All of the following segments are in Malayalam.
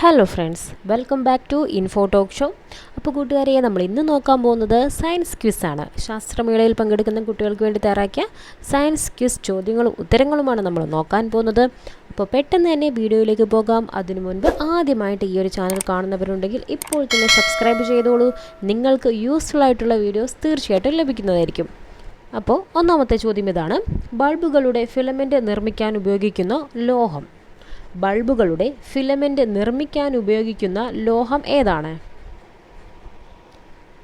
Hello friends welcome back to info talk show അപ്പോൾ കൂട്ടുകാരെ നമ്മൾ ഇന്ന് നോക്കാൻ പോകുന്നത് സയൻസ് ക്വിസാണ് ശാസ്ത്രമേളയിൽ പങ്കെടുക്കുന്ന കുട്ടികൾക്ക് വേണ്ടി തയ്യാറാക്കിയ സയൻസ് ക്വിസ് ചോദ്യങ്ങളും ഉത്തരങ്ങളുമാണ് നമ്മൾ നോക്കാൻ പോകുന്നത്. അപ്പോൾ പെട്ടെന്ന് തന്നെ വീഡിയോയിലേക്ക് പോകാം. അതിനു മുൻപ് ആദ്യമായിട്ട് ഈ ഒരു ചാനൽ കാണുന്നവരുണ്ടെങ്കിൽ ഇപ്പോൾ തന്നെ സബ്സ്ക്രൈബ് ചെയ്തോളൂ. നിങ്ങൾക്ക് യൂസ്ഫുൾ ആയിട്ടുള്ള വീഡിയോസ് തീർച്ചയായിട്ടും ലഭിക്കുന്നതായിരിക്കും. അപ്പോൾ ഒന്നാമത്തെ ചോദ്യം ഇതാണ്. ബൾബുകളുടെ ഫിലമെന്റ് നിർമ്മിക്കാൻ ഉപയോഗിക്കുന്ന ലോഹം. ബൾബുകളുടെ ഫിലമെന്റ് നിർമ്മിക്കാൻ ഉപയോഗിക്കുന്ന ലോഹം ഏതാണ്?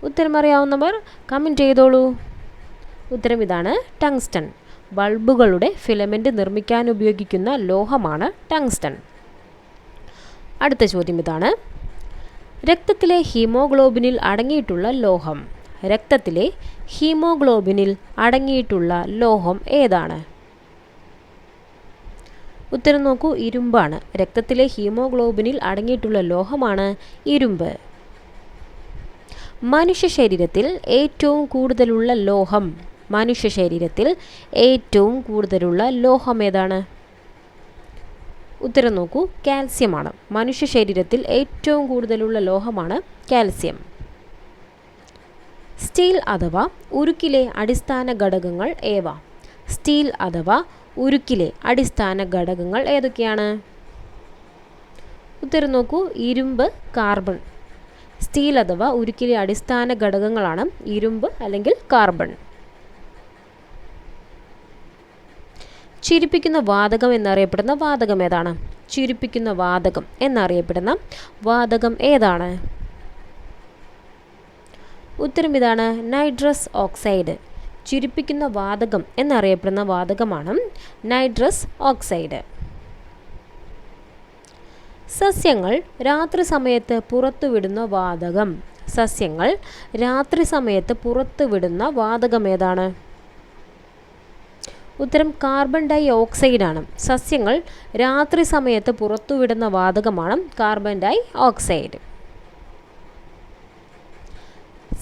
ഉത്തരം അറിയാവുന്നവർ കമന്റ് ചെയ്തോളൂ. ഉത്തരം ഇതാണ് ടങ്സ്റ്റൺ. ബൾബുകളുടെ ഫിലമെന്റ് നിർമ്മിക്കാൻ ഉപയോഗിക്കുന്ന ലോഹമാണ് ടങ്സ്റ്റൺ. അടുത്ത ചോദ്യം ഇതാണ്. രക്തത്തിലെ ഹീമോഗ്ലോബിനിൽ അടങ്ങിയിട്ടുള്ള ലോഹം. രക്തത്തിലെ ഹീമോഗ്ലോബിനിൽ അടങ്ങിയിട്ടുള്ള ലോഹം ഏതാണ്? ഉത്തരം നോക്കൂ ഇരുമ്പാണ്. രക്തത്തിലെ ഹീമോഗ്ലോബിനിൽ അടങ്ങിയിട്ടുള്ള ലോഹമാണ് ഇരുമ്പ്. മനുഷ്യ ശരീരത്തിൽ ഏറ്റവും കൂടുതലുള്ള ലോഹം. മനുഷ്യ ശരീരത്തിൽ ഏറ്റവും കൂടുതലുള്ള ലോഹം ഏതാണ്? ഉത്തരം നോക്കൂ കാൽസ്യമാണ്. മനുഷ്യ ശരീരത്തിൽ ഏറ്റവും കൂടുതലുള്ള ലോഹമാണ് കാൽസ്യം. സ്റ്റീൽ അഥവാ ഉരുക്കിലെ അടിസ്ഥാന ഘടകങ്ങൾ ഏവ? സ്റ്റീൽ അഥവാ ഉരുക്കിലെ അടിസ്ഥാന ഘടകങ്ങൾ ഏതൊക്കെയാണ്? ഉത്തരം നോക്കൂ. ഇരുമ്പ് കാർബൺ. സ്റ്റീൽ അഥവാ ഉരുക്കിലെ അടിസ്ഥാന ഘടകങ്ങളാണ് ഇരുമ്പ് അല്ലെങ്കിൽ കാർബൺ. ചിരിപ്പിക്കുന്ന വാതകം എന്നറിയപ്പെടുന്ന വാതകം ഏതാണ്? ചിരിപ്പിക്കുന്ന വാതകം എന്നറിയപ്പെടുന്ന വാതകം ഏതാണ്? ഉത്തരം ഇതാണ്. Nitrous oxide. ചുരിപ്പിക്കുന്ന വാതകം എന്നറിയപ്പെടുന്ന വാതകമാണ് നൈട്രസ് ഓക്സൈഡ്. സസ്യങ്ങൾ രാത്രി സമയത്ത് പുറത്തുവിടുന്ന വാതകം. സസ്യങ്ങൾ രാത്രി സമയത്ത് പുറത്തുവിടുന്ന വാതകം ഏതാണ്? ഉത്തരം കാർബൺ ഡൈ ഓക്സൈഡാണ് സസ്യങ്ങൾ രാത്രി സമയത്ത് പുറത്തുവിടുന്ന വാതകമാണ് കാർബൺ ഡൈ ഓക്സൈഡ്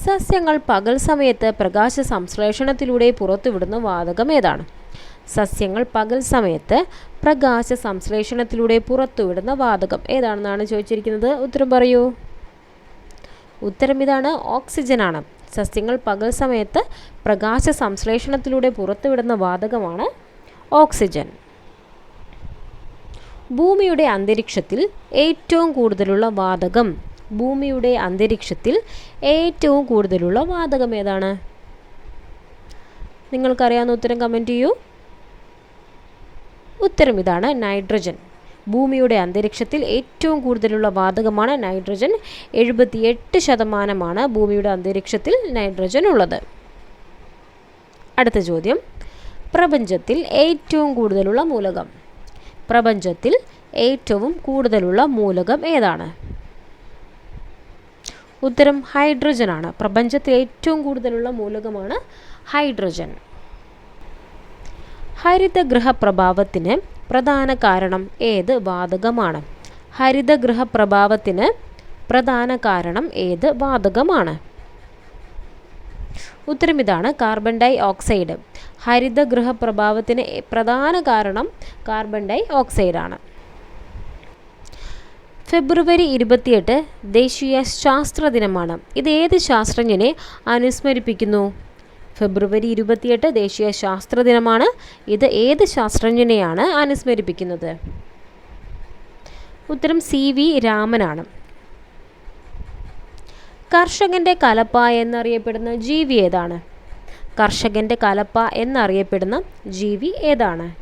സസ്യങ്ങൾ പകൽ സമയത്ത് പ്രകാശ സംശ്ലേഷണത്തിലൂടെ പുറത്തുവിടുന്ന വാതകം ഏതാണ്? സസ്യങ്ങൾ പകൽ സമയത്ത് പ്രകാശ സംശ്ലേഷണത്തിലൂടെ പുറത്തുവിടുന്ന വാതകം ഏതാണെന്നാണ് ചോദിച്ചിരിക്കുന്നത്? ഉത്തരം പറയൂ. ഉത്തരം ഇതാണ് ഓക്സിജനാണ്. സസ്യങ്ങൾ പകൽ സമയത്ത് പ്രകാശ സംശ്ലേഷണത്തിലൂടെ പുറത്തുവിടുന്ന വാതകമാണ് ഓക്സിജൻ. ഭൂമിയുടെ അന്തരീക്ഷത്തിൽ ഏറ്റവും കൂടുതലുള്ള വാതകം ഭൂമിയുടെ അന്തരീക്ഷത്തിൽ ഏറ്റവും കൂടുതലുള്ള വാതകം ഏതാണ്? നിങ്ങൾക്കറിയാവുന്ന ഉത്തരം കമന്റ് ചെയ്യൂ. ഉത്തരം ഇതാണ് നൈട്രജൻ ഭൂമിയുടെ അന്തരീക്ഷത്തിൽ ഏറ്റവും കൂടുതലുള്ള വാതകമാണ് നൈട്രജൻ എഴുപത്തിയെട്ട് ശതമാനമാണ് ഭൂമിയുടെ അന്തരീക്ഷത്തിൽ നൈട്രജൻ ഉള്ളത്. അടുത്ത ചോദ്യം. പ്രപഞ്ചത്തിൽ ഏറ്റവും കൂടുതലുള്ള മൂലകം. പ്രപഞ്ചത്തിൽ ഏറ്റവും കൂടുതലുള്ള മൂലകം ഏതാണ്? ഉത്തരം ഹൈഡ്രജൻ ആണ് പ്രപഞ്ചത്തിൽ ഏറ്റവും കൂടുതലുള്ള മൂലകമാണ് ഹൈഡ്രജൻ. ഹരിതഗൃഹ പ്രഭാവത്തിന് പ്രധാന കാരണം ഏത്? വാതകമാണ്. ഹരിതഗൃഹ പ്രഭാവത്തിന് പ്രധാന കാരണം ഏത്? വാതകമാണ്. ഉത്തരം ഇതാണ്. Carbon dioxide. ഹരിതഗൃഹ പ്രഭാവത്തിന് പ്രധാന കാരണം കാർബൺ ഡൈ ഓക്സൈഡാണ്. ഫെബ്രുവരി ഇരുപത്തിയെട്ട് ദേശീയ ശാസ്ത്ര ദിനമാണ്. ഇത് ഏത് ശാസ്ത്രജ്ഞനെ അനുസ്മരിപ്പിക്കുന്നു? ഫെബ്രുവരി ഇരുപത്തിയെട്ട് ദേശീയ ശാസ്ത്ര ദിനമാണ്. ഇത് ഏത് ശാസ്ത്രജ്ഞനെയാണ് അനുസ്മരിപ്പിക്കുന്നത്? ഉത്തരം സി വി രാമനാണ്. കർഷകന്റെ കലപ്പ എന്നറിയപ്പെടുന്ന ജീവി ഏതാണ്? കർഷകന്റെ കലപ്പ എന്നറിയപ്പെടുന്ന ജീവി ഏതാണ്?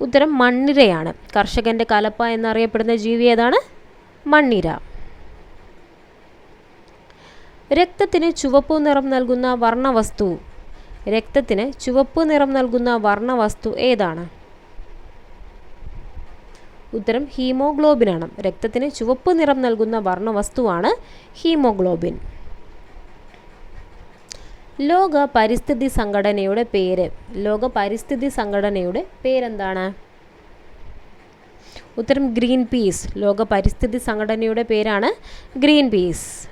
ഉത്തരം മണ്ണിരയാണ്. കർഷകന്റെ കലപ്പ എന്നറിയപ്പെടുന്ന ജീവി ഏതാണ്? മണ്ണിര. രക്തത്തിന് ചുവപ്പ് നിറം നൽകുന്ന വർണവസ്തു. രക്തത്തിന് ചുവപ്പ് നിറം നൽകുന്ന വർണവസ്തു ഏതാണ്? ഉത്തരം ഹീമോഗ്ലോബിനാണ്. രക്തത്തിന് ചുവപ്പ് നിറം നൽകുന്ന വർണവസ്തുവാണ് ഹീമോഗ്ലോബിൻ. ലോക പരിസ്ഥിതി സംഘടനയുടെ പേര്. ലോക പരിസ്ഥിതി സംഘടനയുടെ പേരെന്താണ്? ഉത്തരം ഗ്രീൻ പീസ് ലോക പരിസ്ഥിതി സംഘടനയുടെ പേരാണ് ഗ്രീൻ പീസ്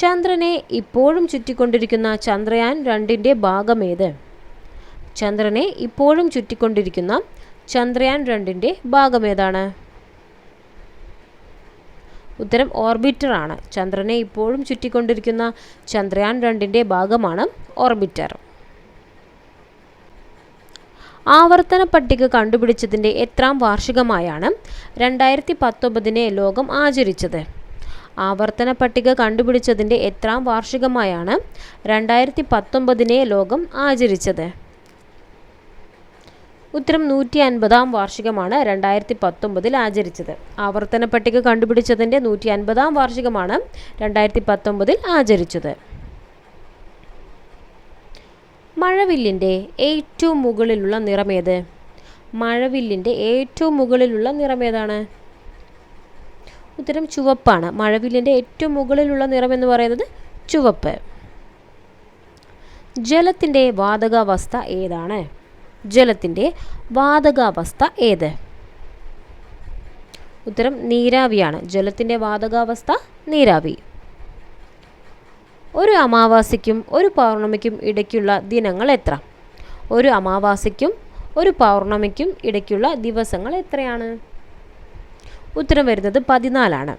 ചന്ദ്രനെ ഇപ്പോഴും ചുറ്റിക്കൊണ്ടിരിക്കുന്ന ചന്ദ്രയാൻ രണ്ടിന്റെ ഭാഗമേത്? ചന്ദ്രനെ ഇപ്പോഴും ചുറ്റിക്കൊണ്ടിരിക്കുന്ന ചന്ദ്രയാൻ രണ്ടിന്റെ ഭാഗമേതാണ്? ഉത്തരം ഓർബിറ്റർ ആണ് ചന്ദ്രനെ ഇപ്പോഴും ചുറ്റിക്കൊണ്ടിരിക്കുന്ന ചന്ദ്രയാൻ രണ്ടിന്റെ ഭാഗമാണ് ഓർബിറ്റർ. ആവർത്തന പട്ടിക കണ്ടുപിടിച്ചതിന്റെ എത്രാം വാർഷികമായാണ് രണ്ടായിരത്തി പത്തൊമ്പതിനെ ലോകം ആചരിച്ചത്. ആവർത്തന പട്ടിക കണ്ടുപിടിച്ചതിന്റെ എത്രാം വാർഷികമായാണ് രണ്ടായിരത്തി പത്തൊമ്പതിനെ ലോകം ആചരിച്ചത്. ഉത്തരം നൂറ്റി അൻപതാം വാർഷികമാണ് രണ്ടായിരത്തി പത്തൊമ്പതിൽ ആചരിച്ചത്. ആവർത്തന പട്ടിക കണ്ടുപിടിച്ചതിന്റെ നൂറ്റി അൻപതാം വാർഷികമാണ് രണ്ടായിരത്തി പത്തൊമ്പതിൽ ആചരിച്ചത്. മഴവില്ലിന്റെ ഏറ്റവും മുകളിലുള്ള നിറമേത്? മഴവില്ലിന്റെ ഏറ്റവും മുകളിലുള്ള നിറമേതാണ്? ഉത്തരം ചുവപ്പാണ്. മഴവില്ലിന്റെ ഏറ്റവും മുകളിലുള്ള നിറം എന്ന് പറയുന്നത് ചുവപ്പ്. ജലത്തിന്റെ വാതകാവസ്ഥ ഏതാണ്? ജലത്തിന്റെ വാതകാവസ്ഥ ഏത്? ഉത്തരം നീരാവിയാണ്. ജലത്തിന്റെ വാതകാവസ്ഥ നീരാവി. ഒരു അമാവാസിക്കും ഒരു പൗർണമിക്കും ഇടയ്ക്കുള്ള ദിനങ്ങൾ എത്ര? ഒരു അമാവാസിക്കും ഒരു പൗർണമിക്കും ഇടയ്ക്കുള്ള ദിവസങ്ങൾ എത്രയാണ്? ഉത്തരം വരുന്നത് പതിനാലാണ്.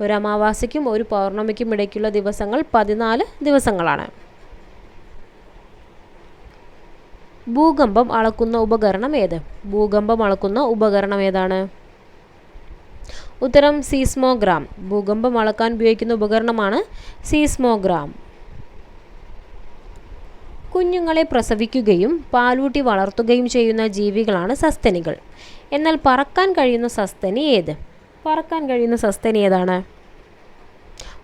ഒരു അമാവാസിക്കും ഒരു പൗർണമിക്കും ഇടയ്ക്കുള്ള ദിവസങ്ങൾ പതിനാല് ദിവസങ്ങളാണ്. ഭൂകമ്പം അളക്കുന്ന ഉപകരണം ഏത്? ഭൂകമ്പം അളക്കുന്ന ഉപകരണം ഏതാണ്? ഉത്തരം സീസ്മോഗ്രാം. ഭൂകമ്പം അളക്കാൻ ഉപയോഗിക്കുന്ന ഉപകരണമാണ് സീസ്മോഗ്രാം. കുഞ്ഞുങ്ങളെ പ്രസവിക്കുകയും പാലൂട്ടി വളർത്തുകയും ചെയ്യുന്ന ജീവികളാണ് സസ്തനികൾ. എന്നാൽ പറക്കാൻ കഴിയുന്ന സസ്തനി ഏത്? പറക്കാൻ കഴിയുന്ന സസ്തനി ഏതാണ്?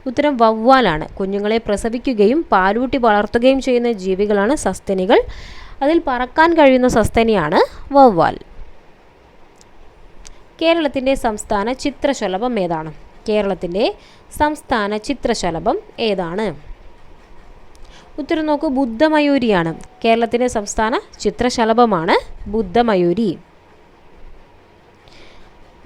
ഉത്തരം വവ്വാലാണ്. കുഞ്ഞുങ്ങളെ പ്രസവിക്കുകയും പാലൂട്ടി വളർത്തുകയും ചെയ്യുന്ന ജീവികളാണ് സസ്തനികൾ. അതിൽ പറക്കാൻ കഴിയുന്ന സസ്തനിയാണ് വവ്വാൽ. കേരളത്തിന്റെ സംസ്ഥാന ചിത്രശലഭം ഏതാണ്? കേരളത്തിന്റെ സംസ്ഥാന ചിത്രശലഭം ഏതാണ്? ഉത്തരം നോക്കൂ ബുദ്ധമയൂരിയാണ്. കേരളത്തിന്റെ സംസ്ഥാന ചിത്രശലഭമാണ് ബുദ്ധമയൂരി.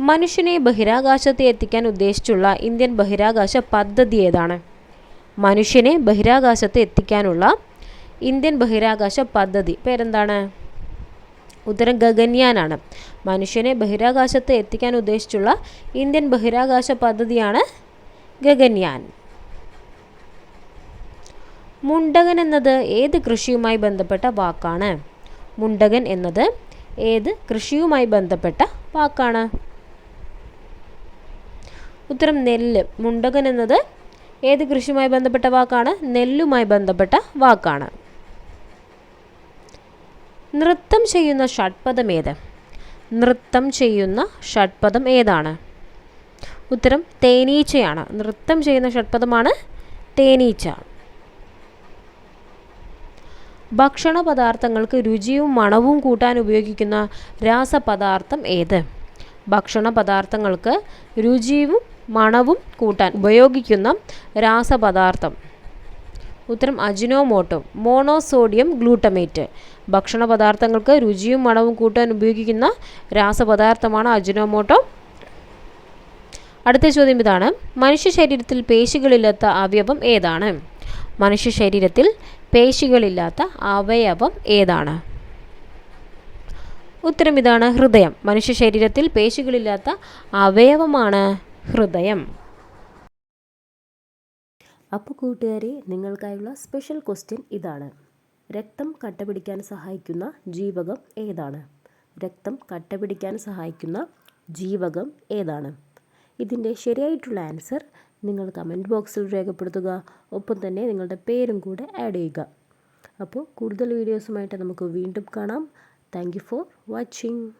മനുഷ്യനെ ബഹിരാകാശത്ത് എത്തിക്കാൻ ഉദ്ദേശിച്ചുള്ള ഇന്ത്യൻ ബഹിരാകാശ പദ്ധതി ഏതാണ്? മനുഷ്യനെ ബഹിരാകാശത്ത് എത്തിക്കാനുള്ള ഇന്ത്യൻ ബഹിരാകാശ പദ്ധതി. പേരെന്താണ്? ഉത്തരം ഗഗൻയാനാണ്. മനുഷ്യനെ ബഹിരാകാശത്ത് എത്തിക്കാൻ ഉദ്ദേശിച്ചുള്ള ഇന്ത്യൻ ബഹിരാകാശ പദ്ധതിയാണ് ഗഗന്യാൻ മുണ്ടകൻ എന്നത് ഏത് കൃഷിയുമായി ബന്ധപ്പെട്ട വാക്കാണ്? മുണ്ടകൻ എന്നത് ഏത് കൃഷിയുമായി ബന്ധപ്പെട്ട വാക്കാണ്? ഉത്തരം നെല്ല്. മുണ്ടകൻ എന്നത് ഏത് കൃഷിയുമായി ബന്ധപ്പെട്ട വാക്കാണ്? നെല്ലുമായി ബന്ധപ്പെട്ട വാക്കാണ്. നൃത്തം ചെയ്യുന്ന ഷഡ്പദം ഏത്? നൃത്തം ചെയ്യുന്ന ഷഡ്പദം ഏതാണ്? ഉത്തരം തേനീച്ചയാണ്. നൃത്തം ചെയ്യുന്ന ഷഡ്പദമാണ് തേനീച്ച. ഭക്ഷണ പദാർത്ഥങ്ങൾക്ക് രുചിയും മണവും കൂട്ടാൻ ഉപയോഗിക്കുന്ന രാസപദാർത്ഥം ഏത്? ഭക്ഷണ പദാർത്ഥങ്ങൾക്ക് രുചിയും മണവും കൂട്ടാൻ ഉപയോഗിക്കുന്ന രാസപദാർത്ഥം. ഉത്തരം അജിനോമോട്ടോ. Monosodium glutamate. ഭക്ഷണ പദാർത്ഥങ്ങൾക്ക് രുചിയും മണവും കൂട്ടാൻ ഉപയോഗിക്കുന്ന രാസപദാർത്ഥമാണ് അജിനോമോട്ടോ. അടുത്ത ചോദ്യം ഇതാണ്. മനുഷ്യ ശരീരത്തിൽ പേശികളില്ലാത്ത അവയവം ഏതാണ്? മനുഷ്യ ശരീരത്തിൽ പേശികളില്ലാത്ത അവയവം ഏതാണ്? ഉത്തരം ഇതാണ് ഹൃദയം. മനുഷ്യ ശരീരത്തിൽ പേശികളില്ലാത്ത അവയവമാണ് ഹൃദയം. അപ്പോൾ കൂട്ടുകാരെ നിങ്ങൾക്കായുള്ള സ്പെഷ്യൽ ക്വസ്റ്റ്യൻ ഇതാണ്. രക്തം കട്ടപിടിക്കാൻ സഹായിക്കുന്ന ജീവകം ഏതാണ്? രക്തം കട്ടപിടിക്കാൻ സഹായിക്കുന്ന ജീവകം ഏതാണ്? ഇതിന്റെ ശരിയായിട്ടുള്ള ആൻസർ നിങ്ങൾ കമന്റ് ബോക്സിൽ രേഖപ്പെടുത്തുക. ഒപ്പം തന്നെ നിങ്ങളുടെ പേരും കൂടെ ആഡ് ചെയ്യുക. അപ്പോൾ കൂടുതൽ വീഡിയോസുമായിട്ട് നമുക്ക് വീണ്ടും കാണാം. Thank for watching.